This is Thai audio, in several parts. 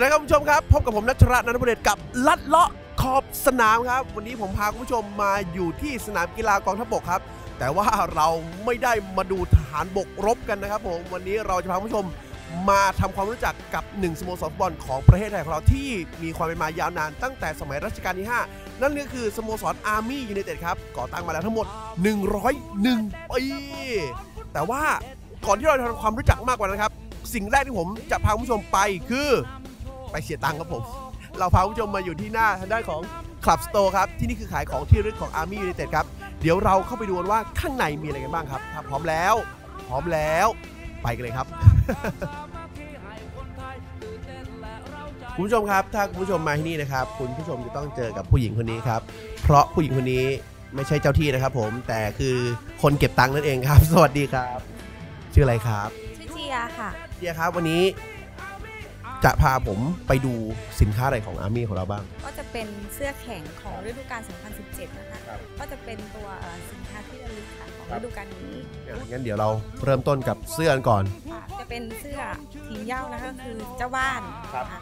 สวัสดีครับคุณผู้ชมครับ พบกับผมนัชระนันทบุเดชกับลัดเลาะขอบสนามครับ วันนี้ผมพาคุณผู้ชมมาอยู่ที่สนามกีฬากองทัพบกครับ แต่ว่าเราไม่ได้มาดูทหารบกรบกันนะครับผมวันนี้เราจะพาคุณผู้ชมมาทำความรู้จักกับหนึ่งสโมสรฟุตบอลของประเทศไทยของเราที่มีความเป็นมายาวนานตั้งแต่สมัยรัชกาลที่ 5 นั่นก็คือสโมสรอาร์มี่ยูไนเต็ดครับก่อตั้งมาแล้วทั้งหมด 101ปีแต่ว่าก่อนที่เราจะทำความรู้จักมากกว่านั้นครับสิ่งแรกที่ผมจะพาคุณผู้ชมไปคือ ไปเสียตังค์ครับผม เราพาคุณผู้ชมมาอยู่ที่หน้าทางด้านของ Club Store ครับ ที่นี่คือขายของที่ระลึกของ Army United ครับ เดี๋ยวเราเข้าไปดูกันว่าข้างในมีอะไรกันบ้างครับถ้าพร้อมแล้ว พร้อมแล้ว ไปกันเลยครับ คุณผู้ชมครับ ถ้าคุณผู้ชมมาที่นี่นะครับ คุณผู้ชมจะต้องเจอกับผู้หญิงคนนี้ครับ เพราะผู้หญิงคนนี้ไม่ใช่เจ้าที่นะครับ ผม แต่คือคนเก็บตังค์นั่นเองครับ สวัสดีครับ ชื่ออะไรครับ ชื่อเจียค่ะเดียครับวันนี้ จะพาผมไปดูสินค้าอะไรของอาร์มี่ของเราบ้าง ก็จะเป็นเสื้อแข่งของฤดูกาล 2017 นะคะครับก็จะเป็นตัวเอ่อสินค้าที่ระลึกค่ะของครับฤดูกาลนี้งั้นเดี๋ยวเราเริ่มต้นกับเสื้อกันก่อนค่ะจะเป็นเสื้อทีมเหย้านะคะคือเจ้าบ้านครับอ่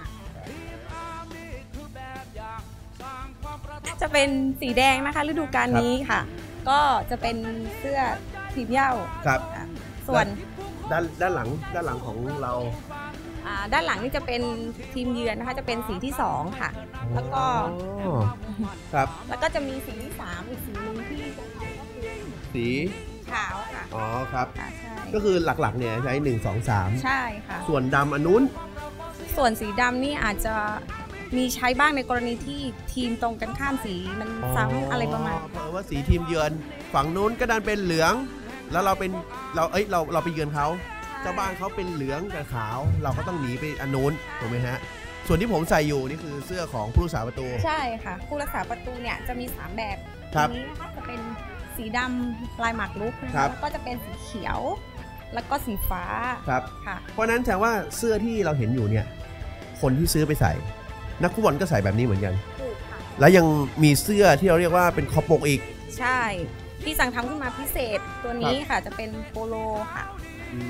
าจะเป็นสีแดงนะคะฤดูกาลนี้ค่ะ ก็จะเป็นเสื้อทีมเหย้าครับอ่าส่วนด้านด้านหลังด้านหลังของเราอ่า ด้านหลังนี่จะเป็นทีมเยือนนะคะจะเป็นสีที่สองค่ะ แล้วก็อ๋อครับแล้วก็จะมีสีที่สามอีกสีหนึงที่จะขายก็คือสีขาวค่ะอ๋อครับค่ะใช่ก็คือหลักๆเนี่ยใช้ 1 2 3 ใช่ค่ะ ส่วนดำอันนู้น ส่วนสีดำนี่อาจจะมีใช้บ้างในกรณีที่ทีมตรงกันข้ามสีมันซ้ำอะไรประมาณเพราะว่าสีทีมเยือนฝั่งนู้นก็ดันเป็นเหลือง แล้วเราเป็นเราเอ้ยเราเราไปเยือนเขา เจ้าบ้านเขาเป็นเหลืองกับขาว เราก็ต้องหนีไปอันนู้นถูกไหมฮะส่วนที่ผมใส่อยู่นี่คือเสื้อของผู้รักษาประตู ใช่ค่ะ ผู้รักษาประตูเนี่ยจะมี 3 แบบครับทีนี้นะคะจะเป็นสีดำลายหมากรุกนะครัคะบแล้วก็จะเป็นสีเขียว แล้วก็สีฟ้าครับค่ะเพราะฉะนั้นแสดงว่าเสื้อที่เราเห็นอยู่เนี่ยคนที่ซื้อไปใส่ นักฟุตบอลก็ใส่แบบนี้เหมือนกันถูกค่ะแล้วยังมีเสื้อที่เราเรียกว่าเป็นคอปกอีก ใช่ที่สั่งทำขึ้นมาพิเศษตัวนี้ค่ะจะเป็นโปโลค่ะ อื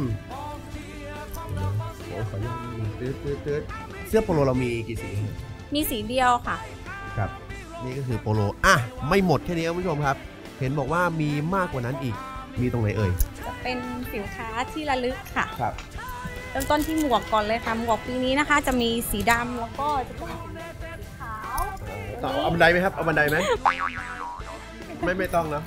มโอ้ขออนุญาตตืดตืดตืดเสื้อโปโลเรามีกี่สี มีสีเดียวค่ะ ครับ นี่ก็คือโปโล อะ ไม่หมดแค่นี้ครับคุณผู้ชมครับ เห็นบอกว่ามีมากกว่านั้นอีก มีตรงไหนเอ่ย จะเป็นสินค้าที่ระลึกค่ะ ครับ เริ่มต้นที่หมวกก่อนเลยค่ะ หมวกปีนี้นะคะ จะมีสีดำแล้วก็จะเป็นสีขาวต่อเอาบันไดไหมครับ เอาบันไดไหม ไม่ไม่ต้องนะ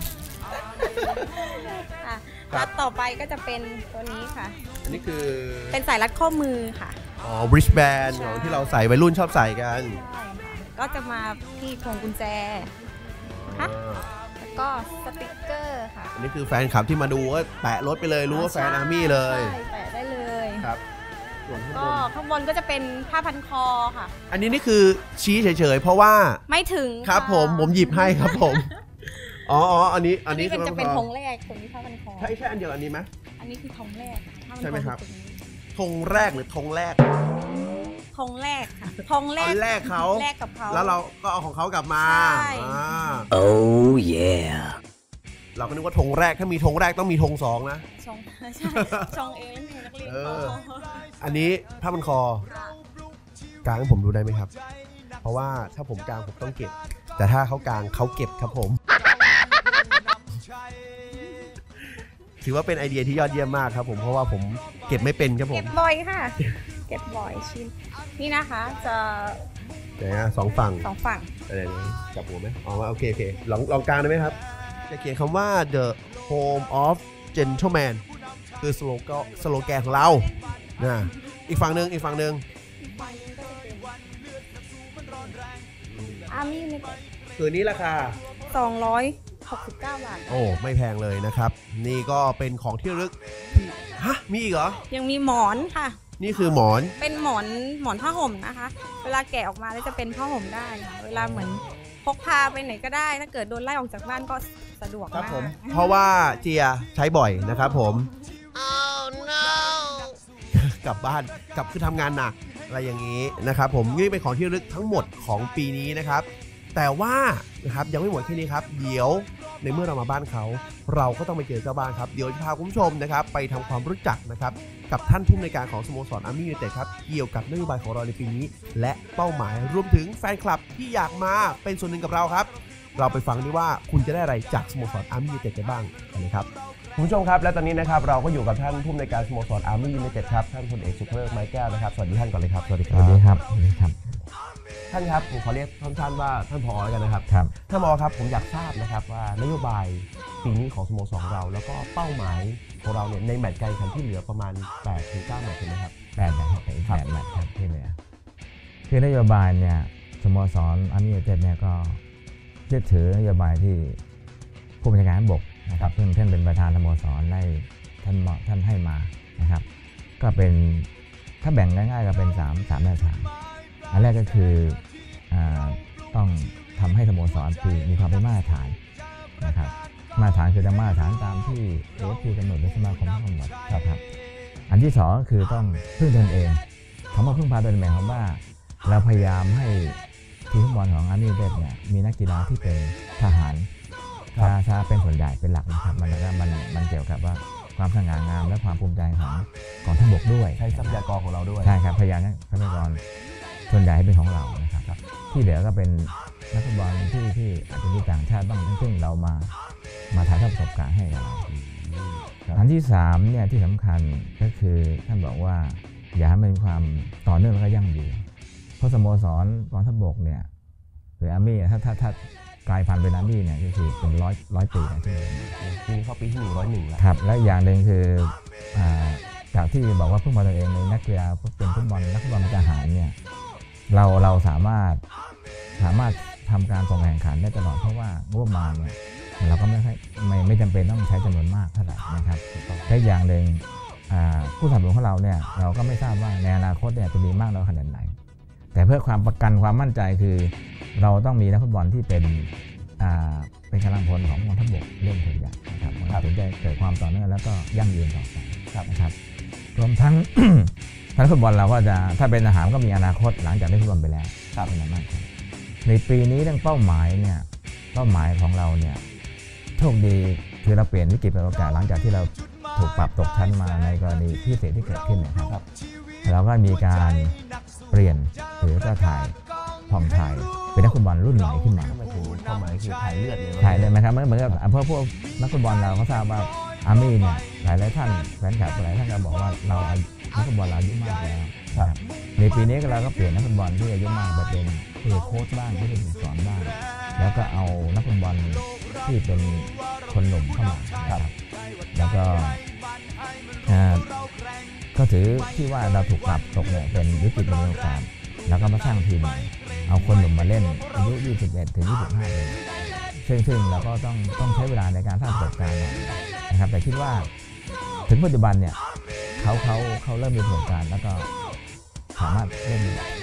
ค่ะค รับแล้วต่อไปก็จะเป็นตัวนี้ค่ะ อันนี้คือเป็นสายรัดข้อมือค่ะ อ๋อ wristband ใช่ของที่เราใส่วัยรุ่นชอบใส่กันใช่ค่ะ ก็จะมาที่พวงกุญแจฮะอ่าแล้วก็สติกเกอร์ค่ะ อันนี้คือแฟนคลับที่มาดูก็แปะรถไปเลยรู้ว่าแฟนอาร์มี่เลยใช่แปะได้เลยครับส่วนข้างบก็นข้างบนก็จะเป็นผ้าพันคอค่ะ อันนี้นี่คือชี้เฉยๆ เพราะว่าไม่ถึงครับะผมผมหยิบให้ครับผม อ๋ออ๋ออันนี้อัอันนนี้นี้เป็นจะเป็นสำหรับธงแรกตรงนี้ผ้าพันคอใช่ใช่อันเดียวอันนี้ไหมอันนี้คือธงแรกค่ะผ้าพันใช่ไหมครับอตงนี้ธงแรกหรือธงแรกธงแรกค่ะธงแรเอากแรกเขาแรกกับเขาแล้วเราก็เอาของเขากลับมาใช่อ่า Oh yeah. เราก็นึกว่าธงแรกถ้ามีธงแรกต้องมีธงสองนะชงใช่ชงเองแล้วมีนักเรียนเออก็อันนี้ผ้าพันคอกางให้ผมดูได้ไหมครับ เพราะว่าถ้าผมกางผมต้องเก็บ แต่ถ้าเขากางเขาเก็บครับผม ถือว่าเป็นไอเดียที่ยอดเยี่ยมมากครับผมเพราะว่าผมเก็บไม่เป็นครับผเก็มบบ่อยค่ะ เก็บบ่อยชิ้น นี่นะคะจะเดี๋ยวนะสองฝั่ง สองฝั่ง อะไรนี้จับหัวไหมอ๋อโอเคโอเคลองลองกลางได้ไหมครับ จะเขียนคำว่า the home of gentleman คือสโลแกนสโลแกนของเรานะอีกฝั่งหนึ่งอีกฝั่งหนึ่งอาร์มี่ในคืนนี้ราคา สองร้อย หกสิบเก้าบาท โอ้ไม่แพงเลยนะครับ นี่ก็เป็นของที่ระลึกที่ฮะมีอีกเหรอ ยังมีหมอนค่ะ นี่คือหมอน เป็นหมอนหมอนผ้าห่มนะคะ เวลาแกะออกมาแล้วจะเป็นผ้าห่มได้ค่ะเวลาเหมือนพกพาไปไหนก็ได้ ถ้าเกิดโดนไล่ออกจากบ้านก็สะดวกครับมากผมเพราะว่าเจียใช้บ่อยนะครับผม กลับบ้านกลับคือทำงานหนักอะไรอย่างนี้นะครับผมนี่เป็นของที่ระลึกทั้งหมดของปีนี้นะครับ แต่ว่านะครับยังไม่หมดแค่นี้ครับ เดี๋ยว ในเมื่อเรามาบ้านเขา เราก็ต้องไปเจอเจ้าบ้านครับ เดี๋ยวจะพาคุณผู้ชมนะครับไปทำความรู้จักนะครับกับท่านผู้อำนวยการของสโมสรอาร์มี่ยูเต็ดครับเกี่ยวกับนโยบายของเราในปีนี้ และเป้าหมายรวมถึงแฟนคลับที่อยากมาเป็นส่วนหนึ่งกับเราครับ เราไปฟังดีว่าคุณจะได้อะไรจากสโมสรอาร์มี่ยูเต็ดกันบ้างกันเลยครับคุณผู้ชมครับและตอนนี้นะครับเราก็อยู่กับท่านผู้อำนวยการสโมสรอาร์มี่ยูเต็ดครับท่านพลเอกสุภเลิศไม้แก้วนะครับสวัสดีท่านก่อนเลยครับสวัสดีครัวัสดีครับสวัสดีครับ ท่านครับผมขอเรียกท่านๆว่าท่านพอแล้วกันนะครับครับ ท่านพอครับผมอยากทราบนะครับว่านโยบายปีนี้ของสโมสรเรา แล้วก็เป้าหมายของเราเนี่ยในแมตช์การแข่งขันที่เหลือประมาณ8ถึง9แมตช์ใช่ไหมครับ แปดนะครับอีกแปดแมตช์ครับที่เหลือคือนโยบายเนี่ยสโมสรอาร์มี่ยูไนเต็ดเนี่ยก็ยึดถือนโยบายที่ผู้บัญชาการทหารบกนะครับซึ่งท่านเป็นประธานสโมสรได้ท่านเหมาะท่านให้มานะครับ ก็เป็นถ้าแบ่งง่ายๆก็เป็น3ามสามแนวทาง อันแรกก็คืออต้องทำให้สโมสรคือมีความเป็นมาตรฐานนะครับมาตรฐานคือจะมาตรฐานตามที่เอฟพีกำหนดหรือสมาคมกำหนดครับอันที่สองก็คือต้องพึ่งตนเองคำว่าพึ่งพาตนเองหมายความว่า เราพยายามให้ทีมฟุตบอลของอาร์มี่เดเนี่ยมีนักกีฬาที่เป็นทหารถ้าถ้าเป็นส่วนใหญ่เป็นหลักนะครับมันก็มันมันเกี่ยวกับว่าความสง่างามและความภูมิใจของกองทัพบกด้วย ใช้ทรัพยากรของเราด้วย ใช่ครับพยายามทรัพยากร ส่วนใหญ่ให้เป็นของเรานะครับที่เหลือก็เป็นนักฟุตบอลที่ที่อาจจะมีต่างชาติบ้างซึ่งเรามามาถ่ายทอดประสบการณ์ให้กับเราครับอันที่สามเนี่ยที่สำคัญก็คือท่านบอกว่า อย่าให้มันมีความต่อเนื่องแล้วก็ยั่งยืนเพราะสโมสรกองทัพบกเนี่ยหรืออาร์มี่ถ้าถ้าถ้ากลายพันธุ์เป็นอาร์มี่เนี่ยก็คือเป็นร้อยร้อยปีนะที่เดินมาปีนี้เข้าปีที่101แล้วครับและอีกอย่างหนึ่งคืออาจากที่บอกว่าเพิ่งมาตัวเองในนักกีฬาเป็นฟุตบอลนักฟุตบอลเป็นทหารเนี่ย เราเราสามารถสามารถทำการส่งแข่งขันได้ตลอดเพราะว่างบประมาณเนี่ยเราก็ไม่ค่อยไม่ไม่จำเป็นต้องใช้จำนวนมากเท่าไหร่นะครับและอีกอย่างหนึ่งอ่าผู้สนับสนุนของเราเนี่ยเราก็ไม่ทราบว่าในอนาคตเนี่ยจะมีมากน้อยขนาดไหน แต่เพื่อความประกันความมั่นใจคือ เราต้องมีนักฟุตบอลที่เป็นอ่าเป็นกำลังพลของกองทัพบกเรื่องตัวอย่างนะครับมันถึงจะเกิดความต่อเนื่องแล้วก็ยั่งยืนต่อไปนะครับรวมทั้ง นักฟุตบอลเราก็จะถ้าเป็นทหารก็มีอนาคตหลังจากได้ฟุตบอลไปแล้วครับเป็นอย่างนั้นครับในปีนี้เรื่องเป้าหมายเนี่ยเป้าหมายของเราเนี่ยโชคดีคือเราเปลี่ยนวิกฤตเป็นโอกาสหลังจากที่เราถูกปรับตกชั้นมาในกรณีพิเศษที่เกิดขึ้นเนะครับเราก็มีการเปลี่ยนหรือก็ถ่ายผ่องถ่ายเป็นนักฟุตบอลรุ่นใหม่ขึ้นมาทำไมถึงความหมายคือถ่ายเลือดเลยถ่ายเลยไหมครับมันเหมือนกับเพราะพวกนักฟุตบอลเราก็ทราบว่าอาร์มี่เนี่ย หลายหลายๆท่านแฟนคลับหลายท่านก็บอกว่าเราอายุนักฟุตบอลเราอายุมากแล้วนะครับในปีนี้เราก็เปลี่ยนนักฟุตบอลที่อายุมากไปเป็นผู้โค้ชบ้างผู้ฝึกสอนบ้าง แล้วก็เอานักฟุตบอลที่เป็นคนหนุ่มเข้ามานะครับ แล้วก็อ่าก็ถือที่ว่าเราถูกปรับตกเนี่ยเป็นวิกฤตเป็นโอกาสแล้วก็มาสร้างทีมใหม่เอาคนหนุ่มมาเล่นอายุ 21 ถึง 25ปีซึ่งซึ่งเราก็ต้องต้องใช้เวลาในการสร้างประสบการณ์หน่อยนะครับ แต่คิดว่า ถึงปัจจุบันเนี่ยเขาเขาเขาเริ่มมีประสบการณ์แล้วก็สามารถเล่น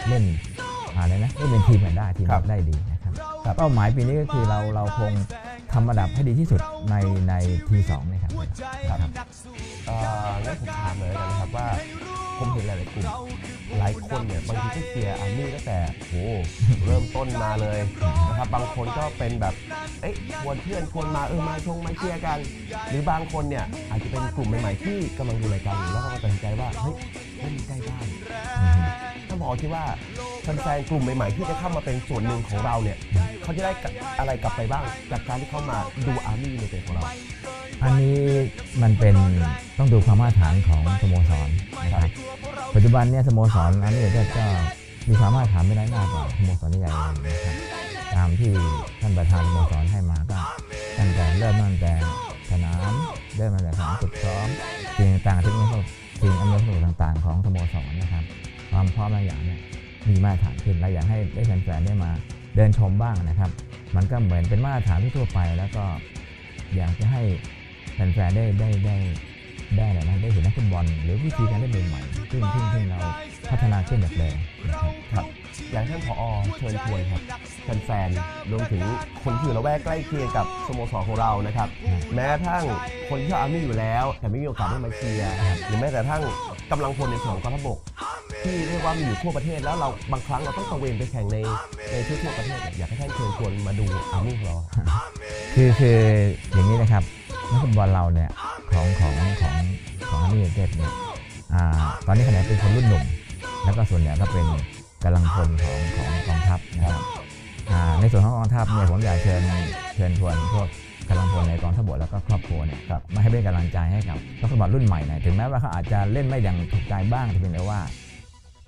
เล่นอะไรนะเล่นเป็นทีมกันได้ทีมกันได้ดีนะครับเป้าหมายปีนี้ก็คือเราเราคงทำระดับให้ดีที่สุดในในทีสองนะครับครับเอ่องั้นผมถามเลยแล้วกันนะครับว่า ผมเห็นหลายๆกลุ่มหลายคนเนี่ยบางทีก็เชียร์อาร์มี่ตั้งแต่โหเริ่มต้นมาเลยนะครับบางคนก็เป็นแบบเอ๊ะชวนเพื่อนชวนมาเออมาชงมาเชียร์กัน หรือบางคนเนี่ยอาจจะเป็นกลุ่มใหม่ๆที่กำลังดูรายการอยู่แล้วก็ตัดสินใจว่าเฮ้ยเล่นใกล้บ้านอืมท่านผอคิดว่าแฟนๆกลุ่มใหม่ๆที่จะเข้ามาเป็นส่วนหนึ่งของเราเนี่ยเขาจะได้อะไรกลับไปบ้างจากการที่เข้ามาดูอาร์มี่ในเต็ของเรา อันนี้มันเป็นต้องดูความมาตรฐานของสโมสรนะครับปัจจุบันเนี่ยสโมสรอันนี้ก็มีความมาตรฐานไม่ได้หน้ากว่าสโมสรใหญ่ๆนะครับตามที่ท่านประธานสโมสรให้มาก็ตั้งแต่เริ่มตั้งแต่สนามเริ่มตั้งแต่สนามฝึกซ้อมสิ่งต่างๆที่มีสิ่งอำนวยความสะดวกต่างๆ ของสโมสรนะครับ ความพร้อมบางอย่างเนี่ยมีมาตรฐานขึ้นและอยากให้ได้แฟนๆได้มาเดินชมบ้างนะครับ มันก็เหมือนเป็นมาตรฐานที่ทั่วไปแล้วก็อยากจะให้ แฟนๆได้ได้ได้ได้อะไรนะได้เห็นนักฟุตบอลหรือวิธีการเล่นใหม่ๆซึ่งซึ่งซึ่งเราพัฒนาขึ้นแบบเดิมนะครับครับอยากให้ท่านผอเชิญชวนครับแฟนๆรวมถึงคนที่อยู่ละแวกใกล้เคียงกับสโมสรของเรานะครับ แม้กระทั่งคนที่ชอบอาร์มี่อยู่แล้ว แต่ไม่มีโอกาสได้มาเชียร์หรือแม้แต่กระทั่งกำลังพลในส่วนของกองทัพบกที่เรียกว่ามีอยู่ทั่วประเทศแล้วเราบางครั้งเราต้องตระเวนไปแข่งในในทั่วทั่วประเทศเนี่ยอยากให้ท่านเชิญชวนมาดูอาร์มี่ของเราคือคืออย่างนี้นะครับ นักฟุตบอลเราเนี่ยของของของของอาร์มี่ยูไนเต็ดเนี่ยอ่าตอนนี้ขณะเป็นคนรุ่นหนุ่ม แล้วก็ส่วนใหญ่ก็เป็นกำลังพลของของกองทัพนะครับอ่าในส่วนของกองทัพเนี่ยผมอยากเชิญเชิญชวนพวกกำลังพลในกองทัพบกแล้วก็ครอบครัวเนี่ยครับมาให้เป็นกำลังใจให้กับนักฟุตบอลรุ่นใหม่หน่อยถึงแม้ว่าเขาอาจจะเล่นไม่อย่างถูกใจบ้างแต่เพียงแต่ว่า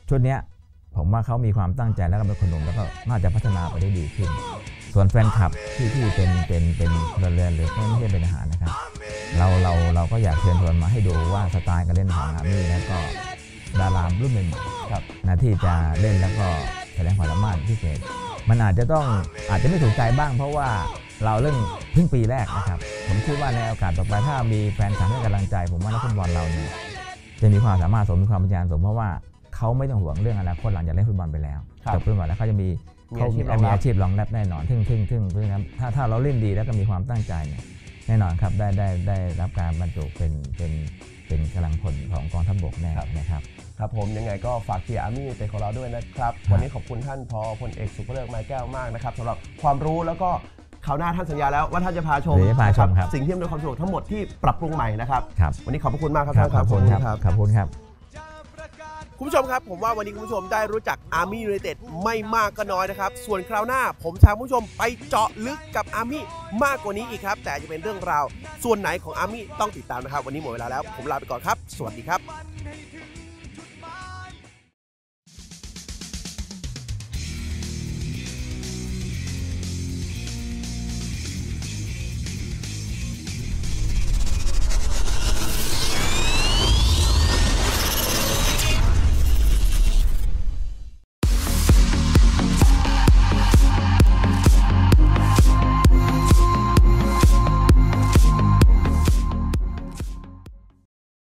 ชุดเนี้ยผมว่าเขามีความตั้งใจแล้วก็เป็นคนหนุ่มแล้วก็น่าจะพัฒนาไปได้ดีขึ้น ส่วนแฟนคลับที่ที่เป็นเป็นเป็นพลเรือนหรือไม่ใช่เป็นทหารนะครับ เราเราเราก็อยากเชิญชวนมาให้ดูว่าสไตล์การเล่นของอาร์มี่แล้วก็ดารามรุ่นใหม่ๆครับนะที่จะเล่นแล้วก็แสดงความสามารถพิเศษ มันอาจจะต้องอาจจะไม่ถูกใจบ้าง เพราะว่าเราเล่นเพิ่งปีแรกนะครับ ผมคิดว่าในโอกาสต่อไปถ้ามีแฟนคลับให้กำลังใจ ผมว่านักฟุตบอลเราเนี่ยจะมีความสามารถสมมีความพยายามสมเพราะว่าเขาไม่ต้องห่วงเรื่องอนาคตหลังจากเล่นฟุตบอลไปแล้วครับจบฟุตบอลแล้วเขาจะมี มีเขาอาชีพรองมีรับอาชีพรองรับแน่นอนทึ่งทึ่งทึ่งเพราะฉะนั้นถ้าถ้าเราเล่นดีแล้วก็มีความตั้งใจเนี่ยแน่นอนครับได้ได้ได้รับการบรรจุเป็นเป็นเป็นกำลังพลของกองทัพบกแน่นะครับ ครับผมยังไงก็ฝากเชียร์อาร์มี่เป็นของเราด้วยนะครับ วันนี้ขอบคุณท่านพอพลเอกสุภเลิกไม้แก้วมากนะครับสำหรับความรู้แล้วก็คราวหน้าท่านสัญญาแล้วว่าท่านจะพาชมเดี๋ยวจะพาชมครับ สิ่งที่อำนวยความสะดวกทั้งหมดที่ปรับปรุงใหม่นะครับ ครับ วันนี้ขอบพระคุณมากครับครับท่านขอบคุณครับขอบคุณครับ คุณผู้ชมครับ ผมว่าวันนี้คุณผู้ชมได้รู้จัก Army United ไม่มากก็น้อยนะครับ ส่วนคราวหน้าผมจะพาคุณผู้ชมไปเจาะลึกกับ Army มากกว่านี้อีกครับ แต่จะเป็นเรื่องราว ส่วนไหนของ Army ต้องติดตามนะครับ วันนี้หมดเวลาแล้ว ผมลาไปก่อนครับ สวัสดีครับ